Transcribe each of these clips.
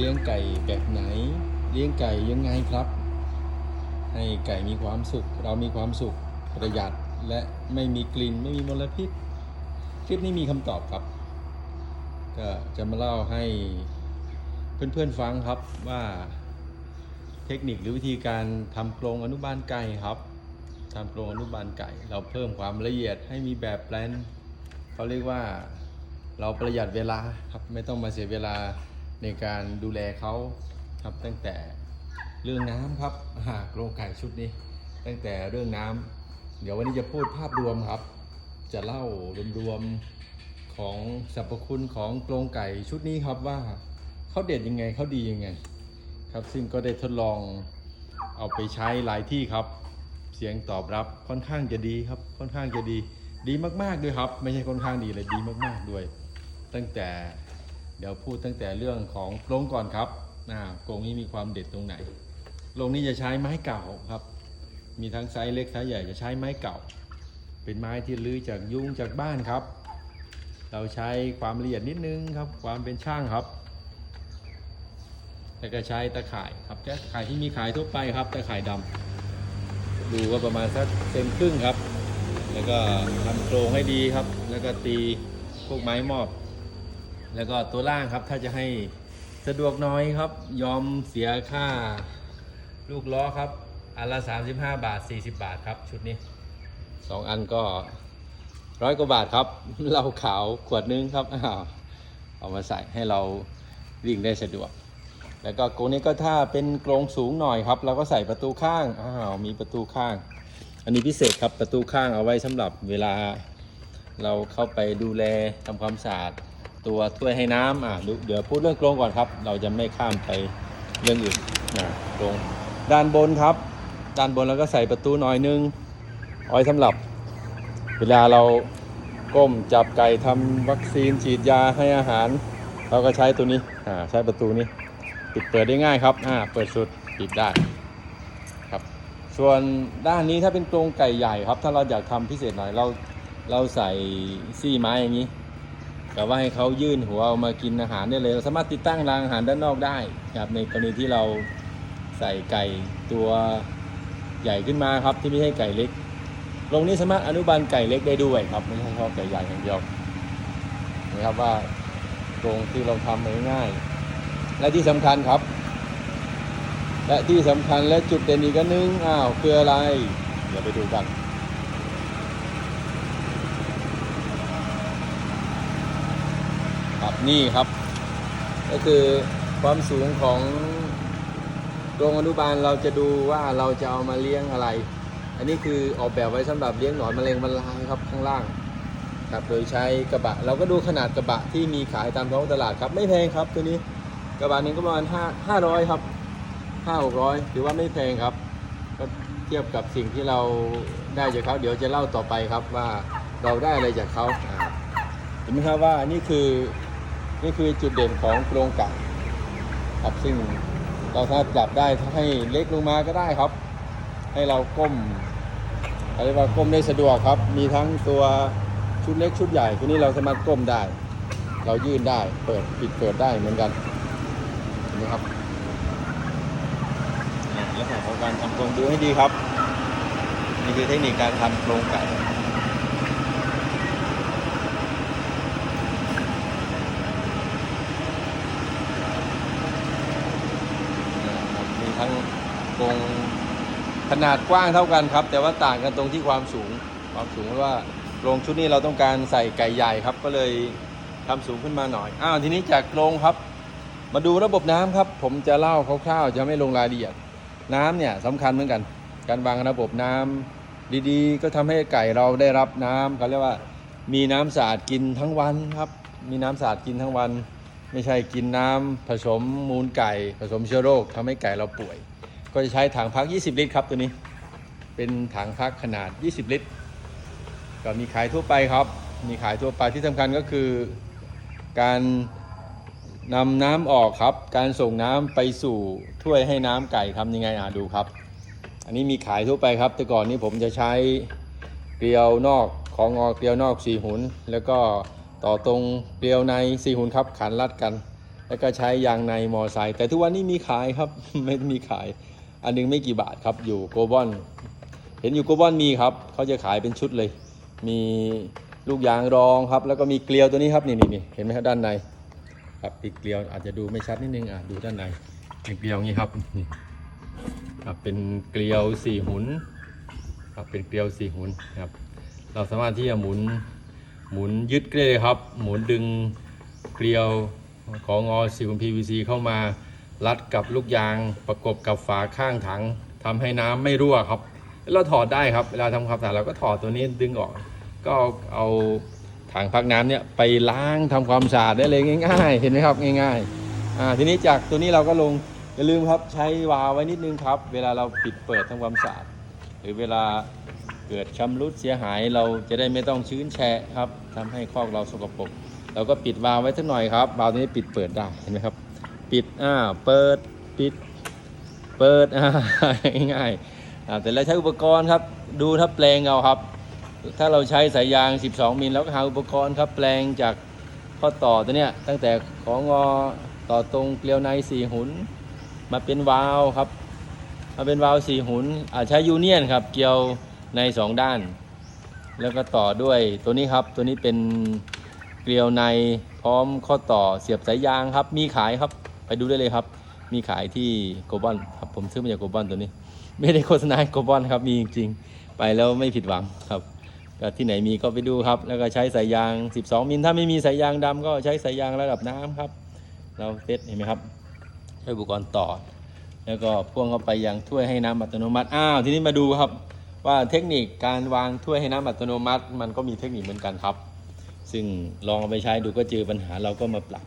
เลี้ยงไก่แบบไหน เลี้ยงไก่ยังไงครับ ให้ไก่มีความสุข เรามีความสุขประหยัดและไม่มีกลิ่นไม่มีมลพิษ คลิปนี้มีคำตอบครับ ก็จะมาเล่าให้เพื่อนๆฟังครับว่าเทคนิคหรือวิธีการทำกรงอนุบาลไก่ครับทำกรงอนุบาลไก่ เราเพิ่มความละเอียดให้มีแบบแปลนเขาเรียกว่าเราประหยัดเวลาครับไม่ต้องมาเสียเวลา ในการดูแลเขาครับตั้งแต่เรื่องน้ำครับอ่ากรงไก่ชุดนี้ ตั้งแต่เรื่องน้ำเดี๋ยววันนี้จะพูดภาพรวมครับ จะเล่ารวมๆของสรรพคุณของกรงไก่ชุดนี้ครับว่าเขาเด็ดยังไงเขาดียังไง ครับซึ่งก็ได้ทดลองเอาไปใช้หลายที่ครับ เสียงตอบรับค่อนข้างจะดีครับค่อนข้างจะดี ดีมากๆด้วยครับ ไม่ใช่ค่อนข้างดีเลยดีมากๆด้วย ตั้งแต่ เดี๋ยวพูดตั้งแต่เรื่องของกรงก่อนครับอ่ากรงนี้มีความเด็ดตรงไหนกรงนี้จะใช้ไม้เก่าครับ มีทั้งไซส์เล็กไซส์ใหญ่จะใช้ไม้เก่า เป็นไม้ที่ลื้อจากยุงจากบ้านครับ เราใช้ความละเอียดนิดนึงครับ ความเป็นช่างครับแล้วก็ใช้ตะข่ายครับตะข่ายที่มีขายทั่วไปครับตะข่ายดำดูก็ประมาณสักเซนครึ่งครับ แล้วก็ทำโครงให้ดีครับ แล้วก็ตีพวกไม้มอบ แล้วก็ตัวล่างครับถ้าจะให้สะดวกน้อยครับ ยอมเสียค่าลูกล้อครับอันละ 35 บาท 40 บาทครับ ชุดนี้ 2 อันก็ร้อยกว่าบาทครับเหล้าขาวขวดนึงครับอ้าวเอามาใส่ให้เราวิ่งได้สะดวก แล้วก็กรงนี้ก็ถ้าเป็นกรงสูงหน่อยครับเราก็ใส่ประตูข้างอ้าวมีประตูข้าง อันนี้พิเศษครับประตูข้างเอาไว้สำหรับเวลาเราเข้าไปดูแลทำความสะอาด ตัวถ้วยให้น้ำอะเดี๋ยวพูดเรื่องกรงก่อนครับ เราจะไม่ข้ามไปเรื่องอื่นนะกรงด้านบนครับ ด้านบนเราก็ใส่ประตูหน่อยนึงอาไว้สำหรับ เวลาเราก้มจับไก่ทำวัคซีนฉีดยาให้อาหาร เราก็ใช้ตัวนี้อ่าใช้ประตูนี้ปิดเปิดได้ง่ายครับอ่าเปิดสุดปิดได้ครับ ส่วนด้านนี้ถ้าเป็นกรงไก่ใหญ่ครับ ถ้าเราอยากทำพิเศษหน่อยเราเราใส่ซี่ไม้อย่างนี้ แต่ว่าให้เขายื่นหัวออกมากินอาหารได้เลยเราสามารถติดตั้งรางอาหารด้านนอกได้ครับในกรณีที่เราใส่ไก่ตัวใหญ่ขึ้นมาครับที่ไม่ใช่ไก่เล็กโรงนี้สามารถอนุบาลไก่เล็กได้ด้วยครับไม่ใช่เฉพาะไก่ใหญ่อย่างเดียวนะครับว่าโรงที่เราทำง่ายๆและที่สำคัญครับ และที่สำคัญและจุดเด่นอีกนหนึงอ้าวคืออะไร เดี๋ยวไปดูกัน ครับ นี่ครับ ก็คือความสูงของโรงอนุบาลเราจะดูว่าเราจะเอามาเลี้ยงอะไร อันนี้คือออกแบบไว้สำหรับเลี้ยงหนอนแมลงวันลายครับข้างล่างครับโดยใช้กระบะ เราก็ดูขนาดกระบะที่มีขายตามท้องตลาดครับไม่แพงครับตัวนี้กระบะหนึงก็ประมาณห้าห้าร้อยครับห้าหกร้อยถือว่าไม่แพงครับก็เทียบกับสิ่งที่เราได้จากเขาเดี๋ยวจะเล่าต่อไปครับว่าเราได้อะไรจากเขาเห็นไหมครับว่านี่คือ นี่คือจุดเด่นของโครงไก่ครับซึ่งเราถ้าปรับได้ถ้าให้เล็กลงมาก็ได้ครับ ให้เราก้มอะไรว่าก้มได้สะดวกครับ มีทั้งตัวชุดเล็กชุดใหญ่ตัวนี้เราสามารถก้มได้ เรายื่นได้เปิดปิดเปิดได้เหมือนกันนไหมครับอ่าลักษณะของการทำโครงดูให้ดีครับ นี่คือเทคนิคการทำโครงไก่อ่ามีทั้งโครงขนาดกว้างเท่ากันครับ แต่ว่าต่างกันตรงที่ความสูง ความสูงเพราะว่าโรงชุดนี้เราต้องการใส่ไก่ใหญ่ครับ ก็เลยทำสูงขึ้นมาหน่อยอ้าวทีนี้จากโรงครับ มาดูระบบน้ำครับ ผมจะเล่าคร่าวๆ จะไม่ลงรายละเอียด น้ำเนี่ยสำคัญเหมือนกัน การวางระบบน้ำดีๆ ก็ทำให้ไก่เราได้รับน้ำเขาเรียกว่า มีน้ำสะอาดกินทั้งวันครับ มีน้ำสะอาดกินทั้งวัน ไม่ใช่กินน้ำผสมมูลไก่ ผสมเชื้อโรคทำให้ไก่เราป่วย ก็จะใช้ถังพัก 20 ลิตรครับตัวนี้ เป็นถังพักขนาด 20 ลิตร ก็มีขายทั่วไปครับ มีขายทั่วไปที่สำคัญก็คือ การนำน้ำออกครับ การส่งน้ำไปสู่ถ้วยให้น้ำไก่ทำยังไงอะดูครับ อันนี้มีขายทั่วไปครับ แต่ก่อนนี้ผมจะใช้เกลียวนอกของงอเกลียวนอกสี่หุน แล้วก็ต่อตรงเกลียวในสี่หุนครับขันรัดกัน แล้วก็ใช้ยางในมอไซค์แต่ทุกวันนี้มีขายครับ ไม่มีขาย อันหนึงไม่กี่บาทครับ อยู่โกบอนเห็นอยู่โกบอนมีครับเขาจะขายเป็นชุดเลย มีลูกยางรองครับ แล้วก็มีเกลียวตัวนี้ครับนี่นี่นี่เห็นไหมครับด้านในครับปีกเกลียวอาจจะดูไม่ชัดนิดนึงอะดูด้านในเป็นเกลียวงนี้ครับนี่ครับเป็นเกลียวสี่หุนครับเป็นเกลียวสี่หุนครับ เราสามารถที่จะหมุนหมุนยึดได้เลยครับ หมุนดึงเกลียวของงอซิล PVC เข้ามา รัดกับลูกยางประกบกับฝาข้างถังทำให้น้ำไม่รั่วครับ เราถอดได้ครับเวลาทำความสะอาดเราก็ถอดตัวนี้ดึงออก ก็เอาถังพักน้ำเนี่ยไปล้างทำความสะอาดได้เลยง่ายๆ เห็นไหมครับง่ายๆอ่าทีนี้จากตัวนี้เราก็ลงอย่าลืมครับใช้วาไว้นิดนึงครับ เวลาเราปิดเปิดทำความสะอาดหรือเวลาเกิดชำรุดเสียหายเราจะได้ไม่ต้องชื้นแฉะครับทำให้คอกเราสกปรกเราก็ปิดวาไว้สักหน่อยครับวาตัวนี้ปิดเปิดได้เห็นไหมครับ ปิดอ่าเปิดปิด เปิดอ่าง่ายๆอ่าแต่เราใช้อุปกรณ์ครับ ดูถ้าแปลงเอาครับ ถ้าเราใช้สายยาง 12 มิลแล้วก็หาอุปกรณ์ครับแปลงจากข้อต่อตัวเนี้ยตั้งแต่ของงอต่อตรงเกลียวในสี่หุน มาเป็นวาลครับมาเป็นวาลสี่หุนอ่าใช้ยูเนียนครับ เกลียวในสองด้าน แล้วก็ต่อด้วยตัวนี้ครับ ตัวนี้เป็นเกลียวในพร้อมข้อต่อเสียบสายยางครับ มีขายครับ ไปดูได้เลยครับ มีขายที่โกบอนครับผมซื้อมาจากโกบอนตัวนี้ ไม่ได้โฆษณาโกบอนครับมีจริงๆ ไปแล้วไม่ผิดหวังครับก็ที่ไหนมีก็ไปดูครับ แล้วก็ใช้สายยาง 12 มิลถ้าไม่มีสายยางดำก็ใช้สายยางระดับน้ำครับ เราเซตเห็นไหมครับใช้อุปกรณ์ต่อ แล้วก็พ่วงเข้าไปยังถ้วยให้น้ำอัตโนมัติอ้าวทีนี้มาดูครับ ว่าเทคนิคการวางถ้วยให้น้ำอัตโนมัติ มันก็มีเทคนิคเหมือนกันครับ ซึ่งลองเอาไปใช้ดูก็เจอปัญหาเราก็มาปรับ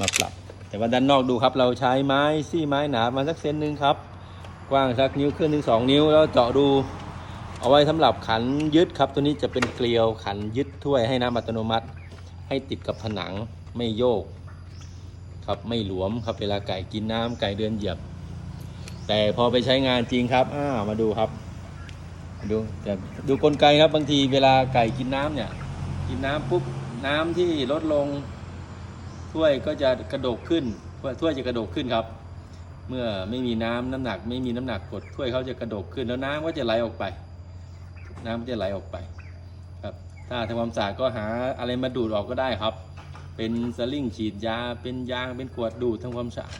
มาปรับ แต่ว่าด้านนอกดูครับ เราใช้ไม้ซี่ไม้หนามาสักเซนหนึ่งครับ กว้างสักนิ้วครึ่งถึงสองนิ้ว แล้วเจาะดูเอาไว้สำหรับขันยึดครับ ตัวนี้จะเป็นเกลียวขันยึดถ้วยให้น้ำอัตโนมัติ ให้ติดกับผนังไม่โยก ครับไม่หลวมครับเวลาไก่กินน้ำไก่เดินเหยียบ แต่พอไปใช้งานจริงครับอ้ามาดูครับ ดูแต่ดูกลไกครับบางทีเวลาไก่กินน้ำเนี่ย กินน้ำปุ๊บน้ำที่ลดลง ถ้วยก็จะกระดกขึ้นถ้วยจะกระดกขึ้นครับ เมื่อไม่มีน้ำน้ำหนัก ไม่มีน้ำหนักกดถ้วยเขาจะกระดกขึ้นแล้วน้ำก็จะไหลออกไป น้ำก็จะไหลออกไปครับ ถ้าทำความสะอาดก็หาอะไรมาดูดออกก็ได้ครับ เป็นสลิงฉีดยา เป็นยาง เป็นขวดดูดทำความสะอาด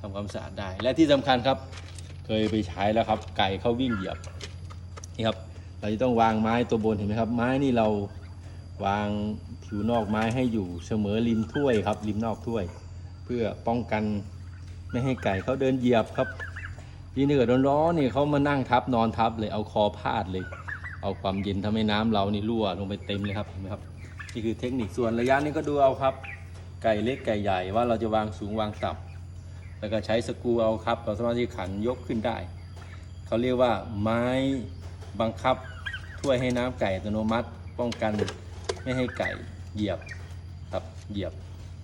ทำความสะอาดได้ และที่สำคัญครับ เคยไปใช้แล้วครับ ไก่เขาวิ่งเหยียบนี่ครับ เราจะต้องวางไม้ตัวบนเห็นไหมครับ ไม้นี่เรา วางผิวนอกไม้ให้อยู่เสมอริมถ้วยครับริมนอกถ้วย เพื่อป้องกันไม่ให้ไก่เขาเดินเหยียบครับทีนี้เกิดร้อนๆนี่เขามานั่งทับนอนทับเลยเอาคอพาดเลย เอาความเย็นทำให้น้ำเรานี่รั่วลงไปเต็มเลยครับเห็นไหมครับนี่คือเทคนิคส่วนระยะนี้ก็ดูเอาครับ ไก่เล็กไก่ใหญ่ว่าเราจะวางสูงวางต่ำแล้วก็ใช้สกูเอาครับเราสามารถที่ขันยกขึ้นได้เขาเรียกว่าไม้บังคับถ้วยให้น้ำไก่อัตโนมัติป้องกัน ไม่ให้ไก่เหยียบครับเหยียบ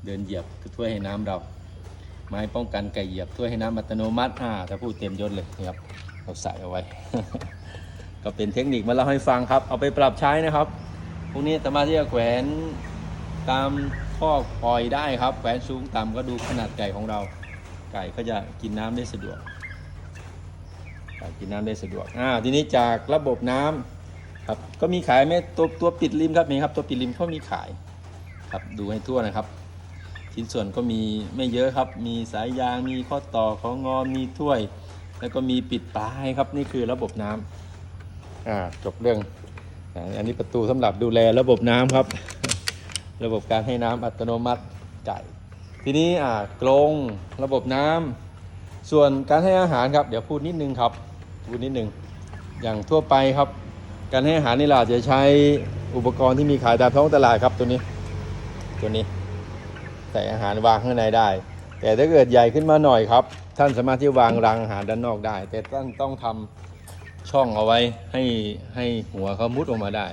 เดินเหยียบถ้วยให้น้ำเราไม้ป้องกันไก่เหยียบถ้วยให้น้ำอัตโนมัติอ่าถ้าพูดเต็มยศเลยนะครับเราใส่เอาไว้ ก็เป็นเทคนิคมาเล่าให้ฟังครับ เอาไปปรับใช้นะครับพวกนี้สามารถที่จะแขวนตามข้อปล่อยได้ครับแขวนสูงต่ำก็ดูขนาดไก่ของเรา ไก่ก็จะกินน้ำได้สะดวกการกินน้ำได้สะดวกอ่าทีนี้จากระบบน้ำ ครับก็มีขายไหมตัวตัวปิดริมครับนี่ครับตัวปิดริมเขามีขายครับดูให้ทั่วนะครับ ชิ้นส่วนก็มีไม่เยอะครับ มีสายยางมีข้อต่อของงอมีถ้วย แล้วก็มีปิดปลายครับนี่คือระบบน้ำอ่าจบเรื่องอันนี้ประตูสำหรับดูแลระบบน้ำครับ ระบบการให้น้ำอัตโนมัติไก่ทีนี้อ่ากรงระบบน้ำส่วนการให้อาหารครับ เดี๋ยวพูดนิดนึงครับพูดนิดนึงอย่างทั่วไปครับ การให้อาหารนี่เราจะใช้อุปกรณ์ที่มีขายตามท้องตลาดครับตัวนี้ ตัวนี้ ใส่อาหารวางข้างในได้ แต่ถ้าเกิดใหญ่ขึ้นมาหน่อยครับ ท่านสามารถที่วางรังอาหารด้านนอกได้ แต่ท่านต้องทำช่องเอาไว้ให้ให้หัวเขามุดออกมาได้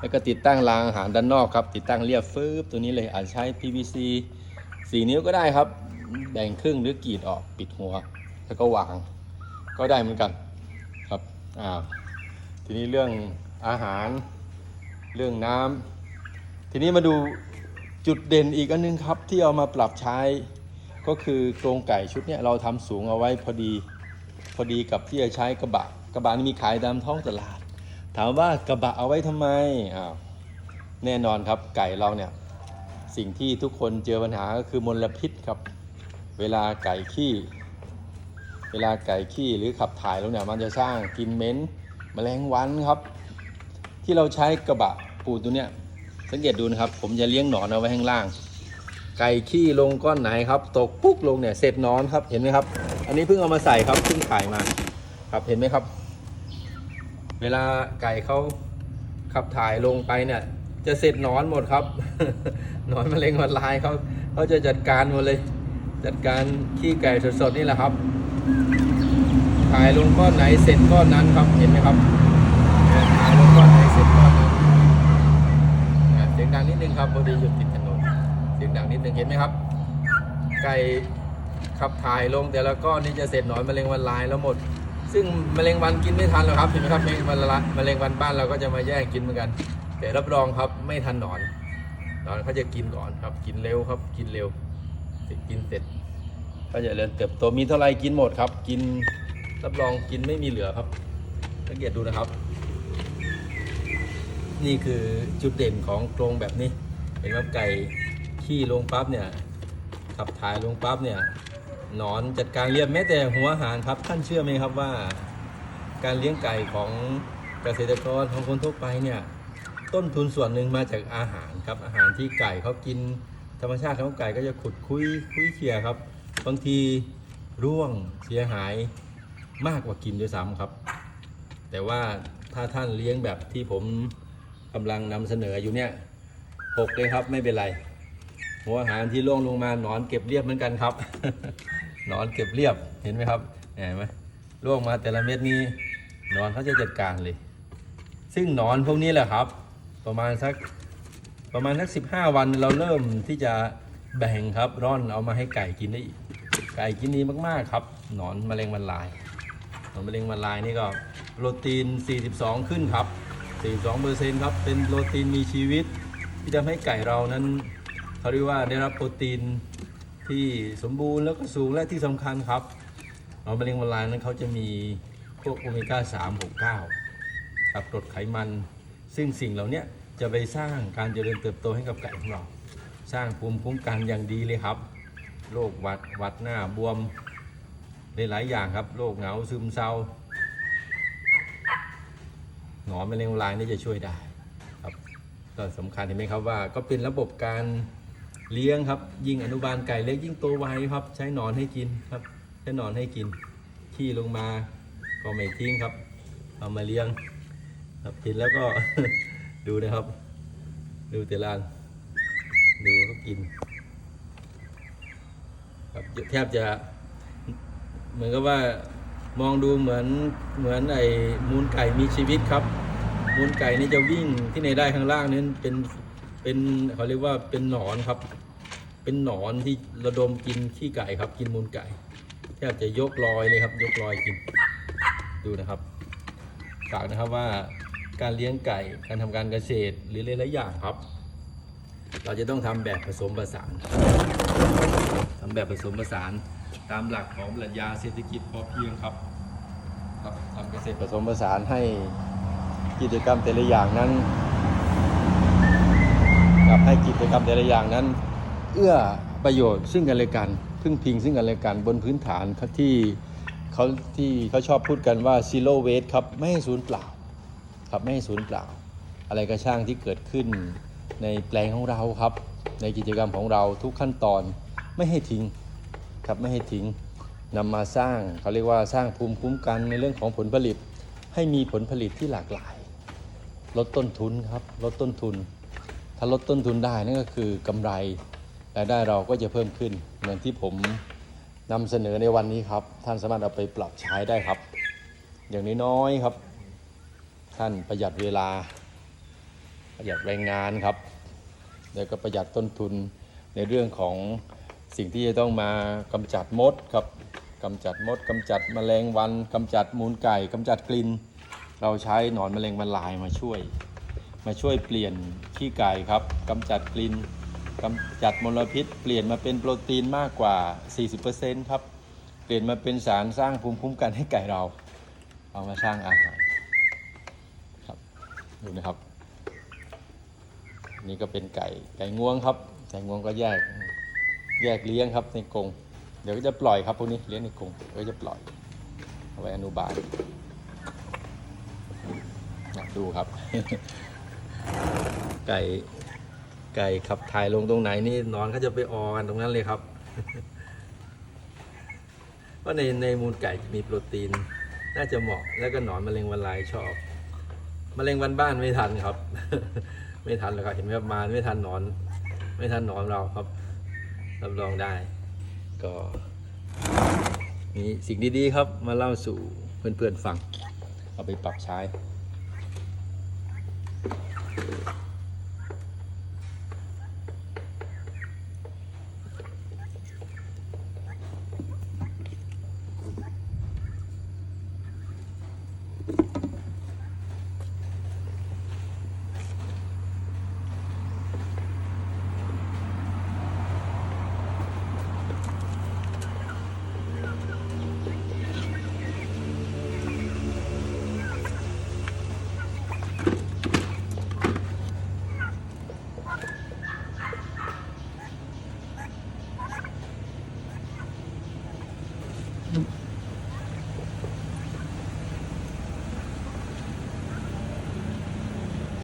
แล้วก็ติดตั้งรางอาหารด้านนอกครับ ติดตั้งเรียบฟืบตัวนี้เลยอาจใช้ PVC 4 นิ้วก็ได้ครับ แบ่งครึ่งหรือกรีดออกปิดหัว แล้วก็วางก็ได้เหมือนกันครับอ่า ทีนี้เรื่องอาหารเรื่องน้ำทีนี้มาดูจุดเด่นอีกอันนึงครับที่เอามาปรับใช้ ก็คือโครงไก่ชุดเนี้ยเราทำสูงเอาไว้พอดีพอดีกับที่จะใช้กระบะกระบะนี่มีขายตามท้องตลาด ถามว่ากระบะเอาไว้ทำไมอ้าวแน่นอนครับไก่เราเนี่ยสิ่งที่ทุกคนเจอปัญหาก็คือมลพิษครับ เวลาไก่ขี้ เวลาไก่ขี้หรือขับถ่ายแล้วเนี่ยมันจะสร้างกลินเหม็น แมลงวันครับ ที่เราใช้กระบะปูตัวเนี้ยสังเกตดูนะครับ ผมจะเลี้ยงหนอนเอาไว้ข้างล่าง ไก่ขี้ลงก้อนไหนครับ ตกปุ๊กลงเนี่ยเสร็จนอนครับเห็นไหมครับ อันนี้เพิ่งเอามาใส่ครับเพิ่งขายมาครับเห็นไหมครับ เวลาไก่เขาขับถ่ายลงไปเนี่ย จะเสร็จนอนหมดครับนอนมะเร็งวันลายเขาเขาจะจัดการหมดเลย จัดการขี้ไก่สดๆนี่แหละครับ ถ่ายลงก้อนไหนเสร็จก้อนนั้นครับเห็นไหมครับเนี่ยถ่ายลงก้อนไหนเสร็จก้อนนั้นเสียงดังนิดนึงครับพอดีอยู่ติดถนนเสียงดังนิดนึงเห็นไหมครับ ไก่ขับถ่ายลงแต่ละก้อนนี่จะเสร็จหนอนมะเร็งวันลายแล้วหมด ซึ่งมะเร็งวันกินไม่ทันหรอกครับเห็นไหมครับมะเร็งวันละมะเร็งวันบ้านเราก็จะมาแย่งกินเหมือนกัน แต่รับรองครับไม่ทันหนอนหนอนเขาจะกินก่อนครับกินเร็วครับกินเร็วกินเสร็จก็จะเริ่มเติบโตมีเท่าไรกินหมดครับ กิน รับรองกินไม่มีเหลือครับสังเกตดูนะครับ นี่คือจุดเด่นของโครงแบบนี้ เห็นว่าไก่ขี้ลงปั๊บเนี่ยขับถ่ายลงปั๊บเนี่ยหนอนจัดการเรียบแม้แต่หัวอาหารครับ ท่านเชื่อไหมครับว่า การเลี้ยงไก่ของเกษตรกรของคนทั่วไปเนี่ย ต้นทุนส่วนหนึ่งมาจากอาหารครับอาหารที่ไก่เขากินธรรมชาติของไก่ก็จะขุดคุยคุยเขี่ยครับ บางทีร่วงเสียหาย มากกว่ากินด้วยซ้ำครับ แต่ว่าถ้าท่านเลี้ยงแบบที่ผมกำลังนำเสนออยู่เนี่ยหกเลยครับไม่เป็นไร หัวอาหารที่ล่วงลงมาหนอนเก็บเรียบเหมือนกันครับ หนอนเก็บเรียบเห็นไหมครับเห็นไหมล่วงมาแต่ละเม็ดนี้หนอนเขาจะจัดการเลย ซึ่งหนอนพวกนี้แหละครับ ประมาณสักประมาณสักสิบห้าวันเราเริ่มที่จะแบ่งครับร่อนเอามาให้ไก่กินได้ไก่กินดีมากๆครับ หนอนแมลงวันลาย หนอนมะเร็งวันลายนี่ก็โปรตีน 42 ขึ้นครับ 42เปอร์เซ็นต์ครับ เป็นโปรตีนมีชีวิต ที่ทำให้ไก่เรานั้นเขาเรียกว่าได้รับโปรตีนที่สมบูรณ์แล้วก็สูงและที่สำคัญครับหนอนมะเร็งวันลายนั้นเขาจะมีพวกโอเมก้า 3 6 9ครับกรดไขมัน ซึ่งสิ่งเหล่านี้จะไปสร้างการเจริญเติบโตให้กับไก่ของเรา สร้างภูมิคุ้มกันอย่างดีเลยครับ โรคหวัดหวัดหน้าบวม ได้หลายอย่างครับโรคเหงาซึมเศร้าหนอนมะเร็งลายนี่จะช่วยได้ครับก็สำคัญเห็นไหมครับว่าก็เป็นระบบการเลี้ยงครับ ยิ่งอนุบาลไก่เล็กยิ่งโตไวครับ ใช้หนอนให้กินครับใช้หนอนให้กินขี้ลงมาก็ไม่ทิ้งครับ เอามาเลี้ยงครับกินแล้วก็ดูนะครับ ดูแต่ละอันดูเขากินครับแทบจะ เหมือนกับว่ามองดูเหมือนเหมือนไอ้มูลไก่มีชีวิตครับ มูลไก่นี่จะวิ่งที่ในได้ข้างล่างนั้นเป็นเป็นเขาเรียกว่าเป็นหนอนครับ เป็นหนอนที่ระดมกินขี้ไก่ครับ กินมูลไก่แทบจะยกลอยเลยครับ ยกลอยกินดูนะครับฝากนะครับว่าการเลี้ยงไก่ การทำการเกษตรหรือหลายๆอย่างครับ เราจะต้องทำแบบผสมผสานทำแบบผสมผสาน ตามหลักของปรัชญาเศรษฐกิจพอเพียงครับครับทำเกษตรผสมผสานให้กิจกรรมแต่ละอย่างนั้นกับให้กิจกรรมแต่ละอย่างนั้น เอื้อประโยชน์ซึ่งกันและกันพึ่งพิงซึ่งกันและกันบนพื้นฐานครับที่เขาที่เขาชอบพูดกันว่า zero waste ครับไม่ให้สูญเปล่าครับไม่ให้สูญเปล่า อะไรก็ช่างที่เกิดขึ้นในแปลงของเราครับ ในกิจกรรมของเราทุกขั้นตอนไม่ให้ทิ้ง ครับไม่ให้ทิ้งนำมาสร้างเขาเรียกว่าสร้างภูมิคุ้มกันในเรื่องของผลผลิต ให้มีผลผลิตที่หลากหลาย ลดต้นทุนครับลดต้นทุน ถ้าลดต้นทุนได้นั่นก็คือกำไรรายได้เราก็จะเพิ่มขึ้น เหมือนที่ผมนำเสนอในวันนี้ครับ ท่านสามารถเอาไปปรับใช้ได้ครับ อย่างน้อยๆครับ ท่านประหยัดเวลา ประหยัดแรงงานครับ แล้วก็ประหยัดต้นทุนในเรื่องของ สิ่งที่จะต้องมากำจัดมดครับกำจัดมดกำจัดแมลงวันกำจัดมูลไก่กำจัดกลิ่นเราใช้หนอนแมลงวันลายมาช่วย มาช่วยเปลี่ยนขี้ไก่ครับกำจัดกลิ่นกำจัดมลพิษ เปลี่ยนมาเป็นโปรตีนมากกว่า 40%ครับเปลี่ยนมาเป็นสารสร้างภูมิคุ้มกันให้ไก่เรา เอามาสร้างอาหารครับดูนะครับ นี่ก็เป็นไก่ไก่งวงครับ ไก่งวงก็แยก แยกเลี้ยงครับในกรงเดี๋ยวก็จะปล่อยครับพวกนี้เลี้ยงในกรงก็จะปล่อยเอาไว้อนุบาลดูครับ ไก่ไก่ขับถ่ายลงตรงไหนนี่หนอนเขาจะไปออกันตรงนั้นเลยครับเพราะในในมูลไก่มีโปรตีน น่าจะเหมาะแล้วก็หนอนมะเร็งวันลายชอบมะเร็งวันบ้านไม่ทันครับ ไม่ทันเลยครับเห็นไหมครับมาไม่ทันหนอน ไม่ทันหนอนเราครับ รับรองได้ ก็มีสิ่งดีๆครับมาเล่าสู่เพื่อนๆฟัง เอาไปปรับใช้